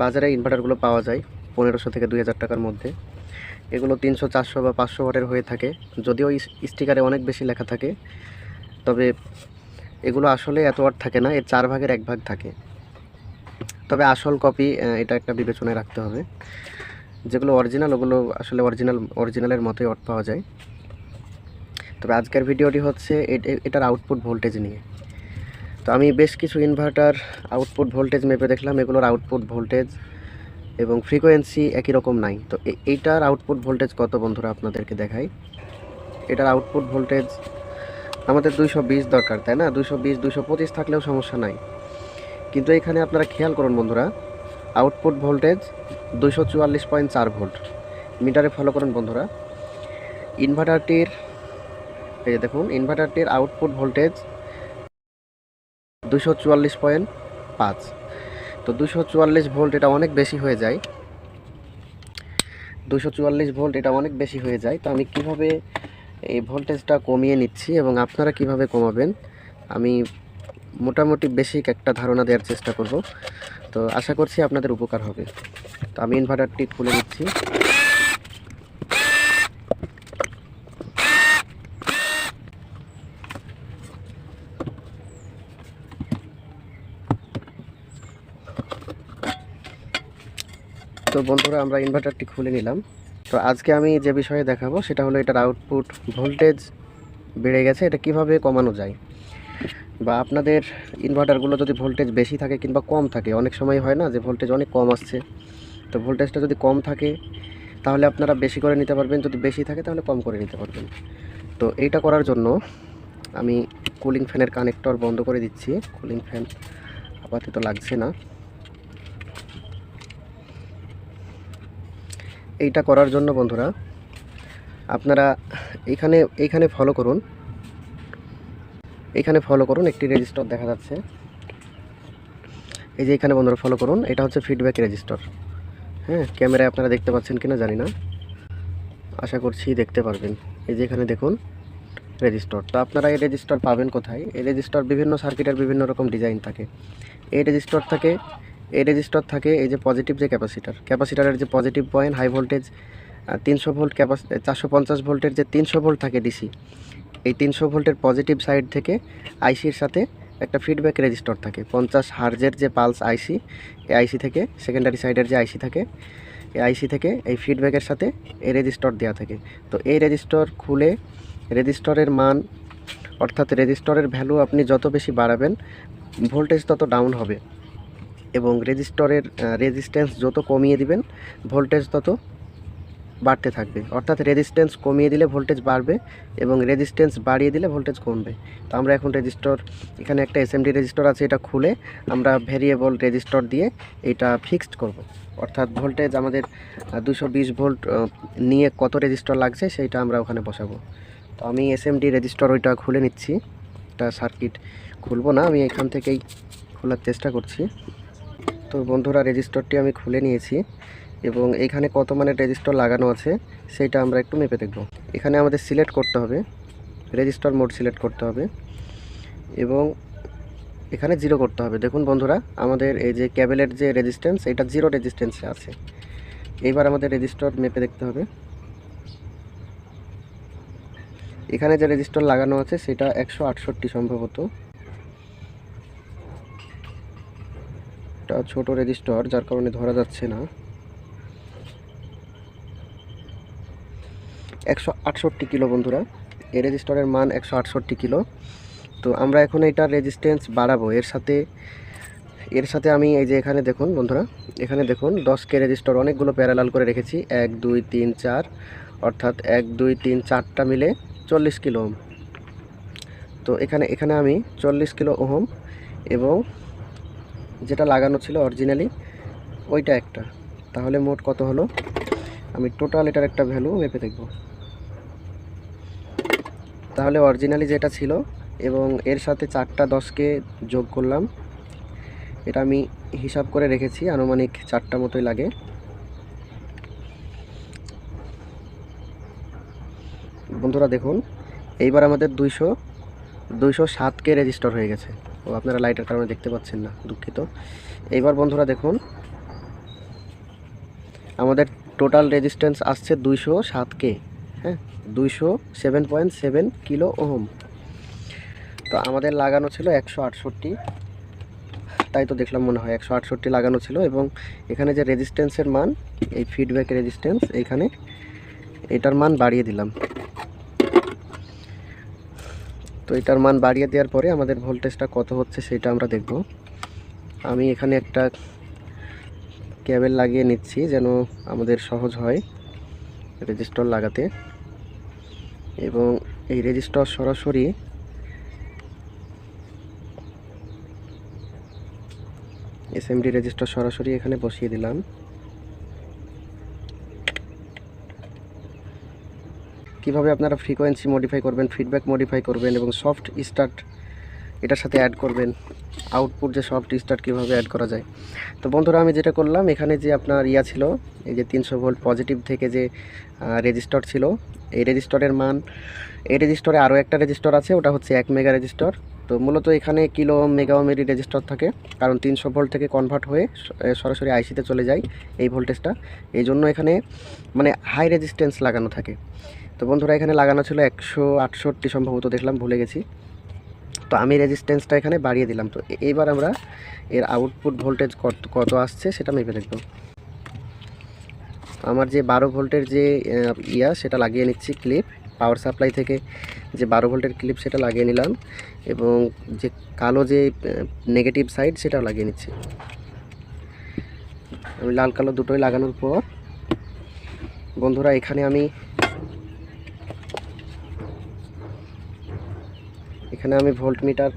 বাজারে ইনভার্টারগুলো পাওয়া যায় পনেরোশো থেকে দুই হাজার টাকার মধ্যে। এগুলো তিনশো, চারশো বা পাঁচশো ওয়াটের হয়ে থাকে। যদিও স্টিকারে অনেক বেশি লেখা থাকে, তবে এগুলো আসলে এত ওয়াট থাকে না, এর চার ভাগের এক ভাগ থাকে। তবে আসল কপি এটা একটা বিবেচনায় রাখতে হবে। যেগুলো অরিজিনাল ওগুলো আসলে অরিজিনাল অরিজিনালের মতোই ওয়াট পাওয়া যায়। তবে আজকের ভিডিওটি হচ্ছে এটার আউটপুট ভোল্টেজ নিয়ে। তো আমি বেশ কিছু ইনভার্টার আউটপুট ভোল্টেজ মেপে দেখলাম, এগুলোর আউটপুট ভোল্টেজ এবং ফ্রিকোয়েন্সি একই রকম নাই। তো এইটার আউটপুট ভোল্টেজ কত বন্ধুরা আপনাদেরকে দেখাই? এটার আউটপুট ভোল্টেজ আমাদের দুইশো বিশ দরকার, তাই না? দুইশো বিশ থাকলেও সমস্যা নাই। কিন্তু এখানে আপনারা খেয়াল করুন বন্ধুরা আউটপুট ভোল্টেজ দুইশো ভোল্ট মিটারে ফলো করুন বন্ধুরা। ইনভার্টারটির এই দেখুন ইনভার্টারটির আউটপুট ভোল্টেজ দুশো চুয়াল্লিশ পয়েন্ট পাঁচ। তো দুশো চুয়াল্লিশ ভোল্ট এটা অনেক বেশি হয়ে যায়। দুশো চুয়াল্লিশ ভোল্ট এটা অনেক বেশি হয়ে যায়। তো আমি কীভাবে এই ভোল্টেজটা কমিয়ে নিচ্ছি এবং আপনারা কীভাবে কমাবেন? আমি মোটামুটি বেসিক একটা ধারণা দেওয়ার চেষ্টা করব। তো আশা করছি আপনাদের উপকার হবে। তো আমি ইনভার্টারটি খুলে নিচ্ছি। তো বন্ধুরা, আমরা ইনভার্টারটি খুলে নিলাম। তো আজকে আমি যে বিষয়ে দেখাবো, সেটা হলো এটার আউটপুট ভোল্টেজ বেড়ে গেছে, এটা কীভাবে কমানো যায়? বা আপনাদের ইনভার্টারগুলো যদি ভোল্টেজ বেশি থাকে কিংবা কম থাকে, অনেক সময় হয় না যে ভোল্টেজ অনেক কম আসছে। তো ভোল্টেজটা যদি কম থাকে, তাহলে আপনারা বেশি করে নিতে পারবেন, যদি বেশি থাকে তাহলে কম করে নিতে পারবেন। তো এইটা করার জন্য আমি কুলিং ফ্যানের কানেক্টর বন্ধ করে দিচ্ছি। কুলিং ফ্যান আপাতত লাগছে না। এইটা করার জন্য বন্ধুরা, আপনারা এখানে এইখানে ফলো করুন। এখানে ফলো করুন, একটি রেজিস্টার দেখা যাচ্ছে। এই যে এখানে বন্ধুরা ফলো করুন, এটা হচ্ছে ফিডব্যাক রেজিস্টার হ্যাঁ ক্যামেরায় আপনারা দেখতে পাচ্ছেন কিনা জানি না। আশা করছি দেখতে পারবেন। এই যে এখানে দেখুন রেজিস্টার তো আপনারা এই রেজিস্টার পাবেন কোথায়? এই রেজিস্টার বিভিন্ন সার্কিটের বিভিন্ন রকম ডিজাইন থাকে। এই রেজিস্টার থাকে এই রেজিস্টার থাকে এই যে পজিটিভ যে ক্যাপাসিটার ক্যাপাসিটারের যে পজিটিভ পয়েন্ট হাই ভোল্টেজ তিনশো ভোল্ট ক্যাপাস চারশো পঞ্চাশ ভোল্টের যে তিনশো ভোল্ট থাকে ডিসি এই তিনশো ভোল্টের পজিটিভ সাইড থেকে আইসির সাথে একটা ফিডব্যাক রেজিস্টার থাকে। পঞ্চাশ হার্জের যে পালস আইসি এই আইসি থেকে সেকেন্ডারি সাইডের যে আইসি থাকে, এই আইসি থেকে এই ফিডব্যাকের সাথে এই রেজিস্টার দেওয়া থাকে। তো এই রেজিস্টার খুলে রেজিস্টারের মান, অর্থাৎ রেজিস্টারের ভ্যালু আপনি যত বেশি বাড়াবেন ভোল্টেজ তত ডাউন হবে। এবং রেজিস্টরের রেজিস্ট্যান্স যত কমিয়ে দিবেন ভোল্টেজ তত বাড়তে থাকবে। অর্থাৎ রেজিস্ট্যান্স কমিয়ে দিলে ভোল্টেজ বাড়বে এবং রেজিস্ট্যান্স বাড়িয়ে দিলে ভোল্টেজ কমবে। তো আমরা এখন রেজিস্টর এখানে একটা এসএমডি রেজিস্টর আছে, এটা খুলে আমরা ভেরিয়েবল রেজিস্টর দিয়ে এটা ফিক্সড করব। অর্থাৎ ভোল্টেজ আমাদের দুশো ভোল্ট নিয়ে কত রেজিস্টর লাগছে সেইটা আমরা ওখানে বসাবো। তো আমি এসএমডি রেজিস্টর ওইটা খুলে নিচ্ছি। এটা সার্কিট খুলবো না, আমি এখান থেকেই খোলার চেষ্টা করছি। তো বন্ধুরা রেজিস্টরটি আমি খুলে নিয়েছি এবং এখানে কত মানের রেজিস্টর লাগানো আছে সেটা আমরা একটু মেপে দেখব। এখানে আমাদের সিলেক্ট করতে হবে, রেজিস্টর মোড সিলেক্ট করতে হবে এবং এখানে জিরো করতে হবে। দেখুন বন্ধুরা, আমাদের এই যে ক্যাবেলের যে রেজিস্ট্যান্স, এটা জিরো রেজিস্ট্যান্সে আছে। এইবার আমাদের রেজিস্টর মেপে দেখতে হবে। এখানে যে রেজিস্টর লাগানো আছে সেটা একশো আটষট্টি সম্ভবত। এটা ছোট রেজিস্টর, যার কারণে ধরা যাচ্ছে না। একশো আটষট্টি কিলো বন্ধুরা, এই রেজিস্টরের মান একশো আটষট্টি কিলো। তো আমরা এখন এটার রেজিস্ট্যান্স বাড়াবো। এর সাথে এর সাথে আমি এই যে এখানে দেখুন বন্ধুরা, এখানে দেখুন দশ কে রেজিস্টর অনেকগুলো প্যারালাল করে রেখেছি। এক, দুই, তিন, চার, অর্থাৎ এক, দুই, তিন, চারটা মিলে চল্লিশ কিলো ওহম। তো এখানে এখানে আমি চল্লিশ কিলো ওহম এবং যেটা লাগানো ছিল অরিজিনালি ওইটা একটা। তাহলে মোট কত হলো? আমি টোটাল এটার একটা ভ্যালু মেপে দেখব। তাহলে অরিজিনালি যেটা ছিল এবং এর সাথে চারটা দশকে যোগ করলাম, এটা আমি হিসাব করে রেখেছি, আনুমানিক চারটা মতোই লাগে। বন্ধুরা দেখুন, এইবার আমাদের দুইশো দুইশো সাতকে রেজিস্টার হয়ে গেছে। ও আপনারা লাইটের কারণে দেখতে পাচ্ছেন না, দুঃখিত। এইবার বন্ধুরা দেখুন, আমাদের টোটাল রেজিস্ট্যান্স আসছে দুইশো সাত কে হ্যাঁ দুইশো seven point seven kilo ohm. তো আমাদের লাগানো ছিল একশো আটষট্টি, তাই তো দেখলাম মনে হয় একশো আটষট্টি লাগানো ছিল এবং এখানে যে রেজিস্ট্যান্সের মান, এই ফিডব্যাক রেজিস্ট্যান্স এইখানে এটার মান বাড়িয়ে দিলাম। তো এটার মান বাড়িয়ে দেওয়ার পরে আমাদের ভোল্টেজটা কত হচ্ছে সেটা আমরা দেখব। আমি এখানে একটা ক্যাবেল লাগিয়ে নিচ্ছি যেন আমাদের সহজ হয় রেজিস্টর লাগাতে। এবং এই রেজিস্টর সরাসরি এসএমডি রেজিস্টার সরাসরি এখানে বসিয়ে দিলাম। কীভাবে আপনারা ফ্রিকোয়েন্সি মডিফাই করবেন ফিডব্যাক মডিফাই করবেন এবং সফট স্টার্ট এটার সাথে অ্যাড করবেন আউটপুট যে সফট স্টার্ট কীভাবে অ্যাড করা যায়। তো বন্ধুরা, আমি যেটা করলাম, এখানে যে আপনার ইয়া ছিল, এই যে তিনশো ভোল্ট পজিটিভ থেকে যে রেজিস্টর ছিল, এই রেজিস্টরের মান, এই রেজিস্টরে আরও একটা রেজিস্টর আছে, ওটা হচ্ছে এক মেগা রেজিস্টর তো মূলত এখানে কিলো মেগা ওমেরি রেজিস্টর থাকে, কারণ তিনশো ভোল্ট থেকে কনভার্ট হয়ে সরাসরি আইসিতে চলে যায় এই ভোল্টেজটা এই জন্য এখানে মানে হাই রেজিস্ট্যান্স লাগানো থাকে। তো বন্ধুরা, এখানে লাগানো ছিল একশো আটষট্টি সম্ভবত, দেখলাম ভুলে গেছি। তো আমি রেজিস্ট্যান্সটা এখানে বাড়িয়ে দিলাম। তো এ- এবার আমরা এর আউটপুট ভোল্টেজ কত কত আসছে সেটা মেপে দেখব। আমার যে বারো ভোল্টের যে ইয়া, সেটা লাগিয়ে নিচ্ছি ক্লিপ পাওয়ার সাপ্লাই থেকে যে বারো ভোল্টের ক্লিপ সেটা লাগিয়ে নিলাম। এবং যে কালো যে নেগেটিভ সাইড সেটাও লাগিয়ে নিচ্ছি। আমি লাল কালো দুটোই লাগানোর পর, বন্ধুরা, এখানে আমি এখানে আমি ভোল্ট মিটার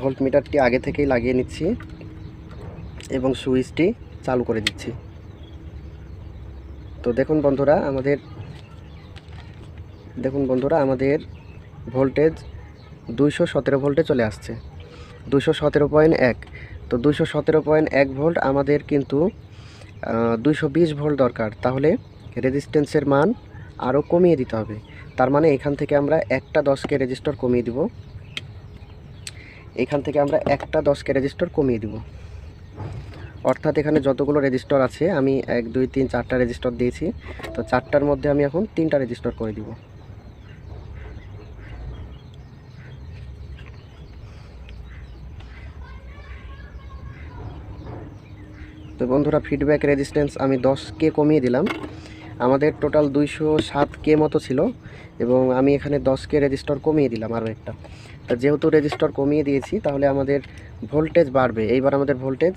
ভোল্ট মিটারটি আগে থেকেই লাগিয়ে নিচ্ছি এবং সুইচটি চালু করে দিচ্ছি। তো দেখুন বন্ধুরা, আমাদের, দেখুন বন্ধুরা, আমাদের ভোল্টেজ দুইশো সতেরো ভোল্টে চলে আসছে। দুশো সতেরো পয়েন্ট এক। তো দুশো সতেরো পয়েন্ট এক ভোল্ট আমাদের কিন্তু দুশো বিশ ভোল্ট দরকার। তাহলে রেজিস্ট্যান্সের মান আরও কমিয়ে দিতে হবে। তার মানে এখান থেকে আমরা একটা দশকে রেজিস্টার কমিয়ে দিব। এখান থেকে আমরা একটা দশকে রেজিস্টার কমিয়ে দিব। অর্থাৎ এখানে যতগুলো রেজিস্টার আছে, আমি এক, দুই, তিন, চারটা রেজিস্টার দিয়েছি। তো চারটার মধ্যে আমি এখন তিনটা রেজিস্টার করে দিব। তো বন্ধুরা ফিডব্যাক রেজিস্ট্যান্স আমি দশকে কমিয়ে দিলাম। আমাদের টোটাল দুইশো সাত কে মতো ছিল এবং আমি এখানে দশ কে রেজিস্টার কমিয়ে দিলাম আরও একটা। তা যেহেতু রেজিস্টার কমিয়ে দিয়েছি, তাহলে আমাদের ভোল্টেজ বাড়বে। এইবার আমাদের ভোল্টেজ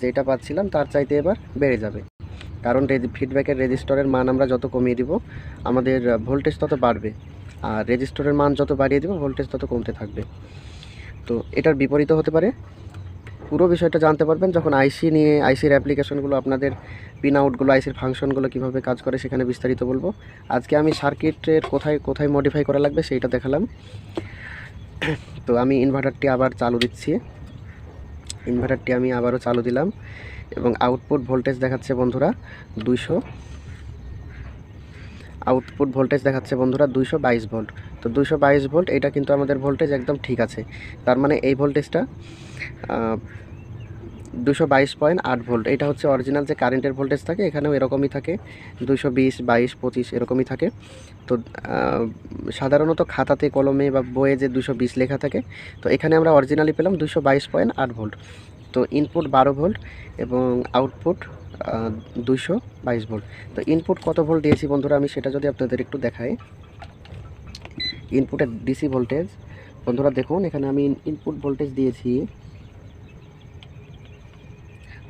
যেটা পাচ্ছিলাম, তার চাইতে এবার বেড়ে যাবে। কারণ ফিডব্যাকের রেজিস্টরের মান আমরা যত কমিয়ে দিব, আমাদের ভোল্টেজ তত বাড়বে। আর রেজিস্টরের মান যত বাড়িয়ে দিব ভোল্টেজ তত কমতে থাকবে। তো এটার বিপরীত হতে পারে। পুরো বিষয়টা জানতে পারবেন যখন আইসি নিয়ে আইসির অ্যাপ্লিকেশনগুলো আপনাদের পিন আউটগুলো আইসির ফাংশনগুলো কীভাবে কাজ করে সেখানে বিস্তারিত বলব। আজকে আমি সার্কিটের কোথায় কোথায় মডিফাই করা লাগবে সেইটা দেখালাম। তো আমি ইনভার্টারটি আবার চালু দিচ্ছি। ইনভার্টারটি আমি আবারও চালু দিলাম এবং আউটপুট ভোল্টেজ দেখাচ্ছে বন্ধুরা দুইশো। আউটপুট ভোল্টেজ দেখাচ্ছে বন্ধুরা দুইশো বাইশ ভোল্ট তো দুইশো বাইশ ভোল্ট এটা কিন্তু আমাদের ভোল্টেজ একদম ঠিক আছে। তার মানে এই ভোল্টেজটা দুশো বাইশ পয়েন্ট আট ভোল্ট এটা হচ্ছে অরিজিনাল যে কারেন্টের ভোল্টেজ থাকে, এখানেও এরকমই থাকে। দুশো বিশ বাইশ পঁচিশ এরকমই থাকে। তো সাধারণত খাতাতে, কলমে বা বইয়ে যে দুশো বিশ লেখা থাকে, তো এখানে আমরা অরিজিনালি পেলাম দুশো বাইশ পয়েন্ট আট ভোল্ট তো ইনপুট বারো ভোল্ট এবং আউটপুট দুইশো বাইশ ভোল্ট। তো ইনপুট কত ভোল্ট দিয়েছি বন্ধুরা? আমি সেটা যদি আপনাদের একটু দেখাই। ইনপুটের ডিসি ভোল্টেজ বন্ধুরা দেখুন, এখানে আমি ইনপুট ভোল্টেজ দিয়েছি।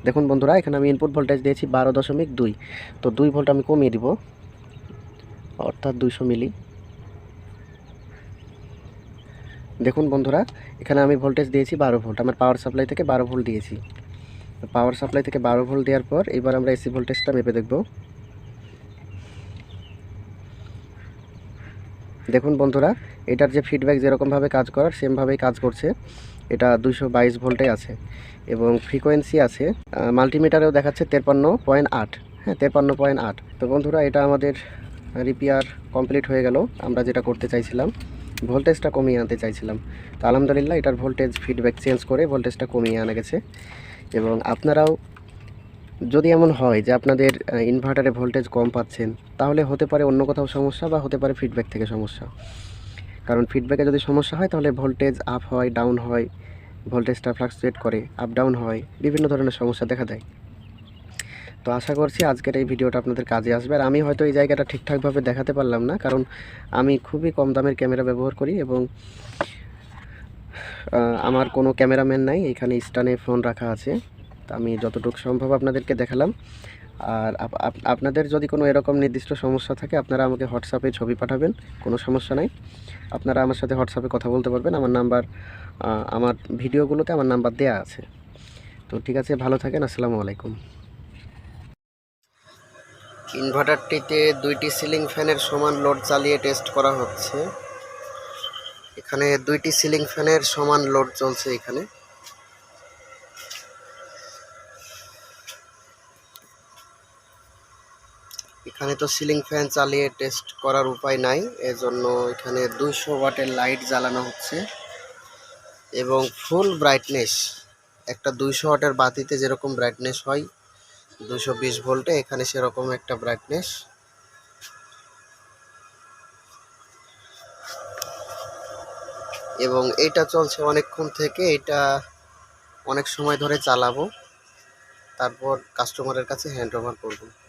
দেখুন বন্ধুরা, এখানে আমি ইনপুট ভোল্টেজ দিয়েছি বারো দশমিক দুই। তো দুই ভোল্ট আমি কমিয়ে দিব, অর্থাৎ দুইশো মিলি। দেখুন বন্ধুরা, এখানে আমি ভোল্টেজ দিয়েছি বারো ভোল্ট। আমার পাওয়ার সাপ্লাই থেকে বারো ভোল্ট দিয়েছি। পাওয়ার সাপ্লাই থেকে বারো ভোল্ট দেওয়ার পর এবার আমরা এসি ভোল্টেজটা মেপে দেখব। দেখুন বন্ধুরা, এটার যে ফিডব্যাক যেরকমভাবে কাজ করার সেমভাবেই কাজ করছে। এটা দুশো বাইশ ভোল্টে আছে এবং ফ্রিকোয়েন্সি আছে মাল্টিমিটারেও দেখাচ্ছে তেপান্ন পয়েন্ট আট। হ্যাঁ তেপান্ন পয়েন্ট আট। তো বন্ধুরা, এটা আমাদের রিপেয়ার কমপ্লিট হয়ে গেল। আমরা যেটা করতে চাইছিলাম, ভোল্টেজটা কমিয়ে আনতে চাইছিলাম। তো আলহামদুলিল্লাহ, এটার ভোল্টেজ ফিডব্যাক চেঞ্জ করে ভোল্টেজটা কমিয়ে আনা গেছে। এবং আপনারাও যদি এমন হয় যে আপনাদের ইনভার্টারে ভোল্টেজ কম পাচ্ছেন, তাহলে হতে পারে অন্য কোথাও সমস্যা বা হতে পারে ফিডব্যাক থেকে সমস্যা। কারণ ফিডব্যাকে যদি সমস্যা হয়, তাহলে ভোল্টেজ আপ হয় ডাউন হয় ভোল্টেজটা ফ্লাকচুয়েট করে আপ ডাউন হয়, বিভিন্ন ধরনের সমস্যা দেখা দেয়। তো আশা করছি আজকের এই ভিডিওটা আপনাদের কাজে আসবে। আর আমি হয়তো এই জায়গাটা ঠিকঠাকভাবে দেখাতে পারলাম না, কারণ আমি খুবই কম দামের ক্যামেরা ব্যবহার করি এবং আমার কোনো ক্যামেরাম্যান নাই, এখানে স্ট্যান্ডে ফোন রাখা আছে। তো আমি যতটুকু সম্ভব আপনাদেরকে দেখালাম। আর আপ- আপ- আপনাদের যদি কোনো এরকম নির্দিষ্ট সমস্যা থাকে, আপনারা আমাকে হোয়াটসঅ্যাপে ছবি পাঠাবেন, কোনো সমস্যা নাই। আপনারা আমার সাথে হোয়াটসঅ্যাপে কথা বলতে পারবেন। আমার নাম্বার আমার ভিডিওগুলোতে আমার নাম্বার দেয়া আছে। তো ঠিক আছে, ভালো থাকেন, আসসালামু আলাইকুম। ইনভার্টারটিতে দুইটি সিলিং ফ্যানের সমান লোড চালিয়ে টেস্ট করা হচ্ছে। এখানে দুইটি সিলিং ফ্যানের সমান লোড চলছে এখানে। এখানে তো সিলিং ফ্যান চালিয়ে টেস্ট করার উপায় নাই, এজন্য এখানে দুইশো ওয়াটের লাইট জ্বালানো হচ্ছে এবং ফুল ব্রাইটনেস, একটা দুইশো ওয়াটের বাতিতে যেরকম ব্রাইটনেস হয় দুশো বিশ ভোল্টে এখানে সেরকম একটা ব্রাইটনেস। এবং এটা চলছে অনেকক্ষণ থেকে, এটা অনেক সময় ধরে চালাবো। তারপর কাস্টমারের কাছে হ্যান্ড ওভার করব।